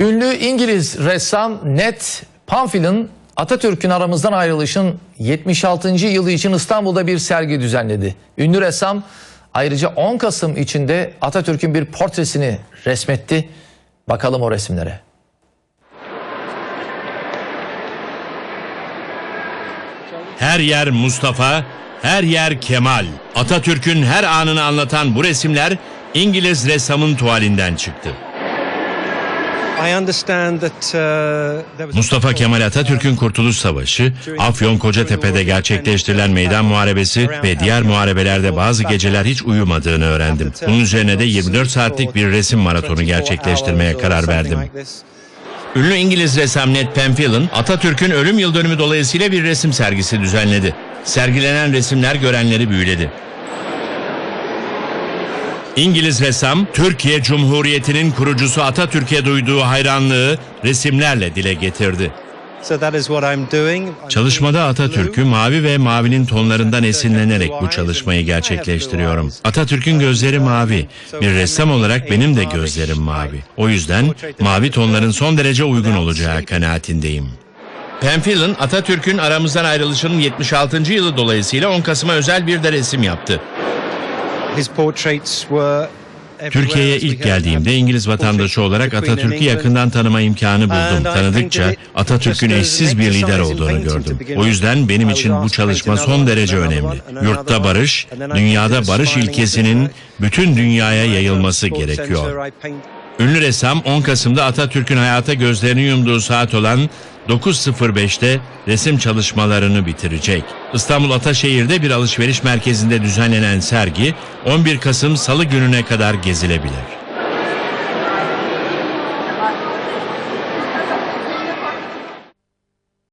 Ünlü İngiliz ressam Ned Pamphil'in Atatürk'ün aramızdan ayrılışın 76. yılı için İstanbul'da bir sergi düzenledi. Ünlü ressam ayrıca 10 Kasım içinde Atatürk'ün bir portresini resmetti. Bakalım o resimlere. Her yer Mustafa, her yer Kemal. Atatürk'ün her anını anlatan bu resimler İngiliz ressamın tuvalinden çıktı. Mustafa battle, Kemal Atatürk'ün uh, Kurtuluş Savaşı, Afyon Kocatepe'de gerçekleştirilen meydan muharebesi ve diğer muharebelerde bazı geceler hiç uyumadığını öğrendim. Bunun üzerine de 24 saatlik bir resim maratonu gerçekleştirmeye karar verdim. Ünlü İngiliz ressam Ned Pamphil'in Atatürk'ün ölüm yıl dönümü dolayısıyla bir resim sergisi düzenledi. Sergilenen resimler görenleri büyüledi. İngiliz ressam, Türkiye Cumhuriyeti'nin kurucusu Atatürk'e duyduğu hayranlığı resimlerle dile getirdi. Çalışmada Atatürk'ü mavi ve mavinin tonlarından esinlenerek bu çalışmayı gerçekleştiriyorum. Atatürk'ün gözleri mavi. Bir ressam olarak benim de gözlerim mavi. O yüzden mavi tonların son derece uygun olacağı kanaatindeyim. Pamphil'in Atatürk'ün aramızdan ayrılışının 76. yılı dolayısıyla 10 Kasım'a özel bir de resim yaptı. Türkiye'ye ilk geldiğimde İngiliz vatandaşı olarak Atatürk'ü yakından tanıma imkanı buldum. Tanıdıkça Atatürk'ün eşsiz bir lider olduğunu gördüm. O yüzden benim için bu çalışma son derece önemli. Yurtta barış, dünyada barış ilkesinin bütün dünyaya yayılması gerekiyor. Ünlü ressam 10 Kasım'da Atatürk'ün hayata gözlerini yumduğu saat olan 9.05'te resim çalışmalarını bitirecek. İstanbul Ataşehir'de bir alışveriş merkezinde düzenlenen sergi 11 Kasım Salı gününe kadar gezilebilir.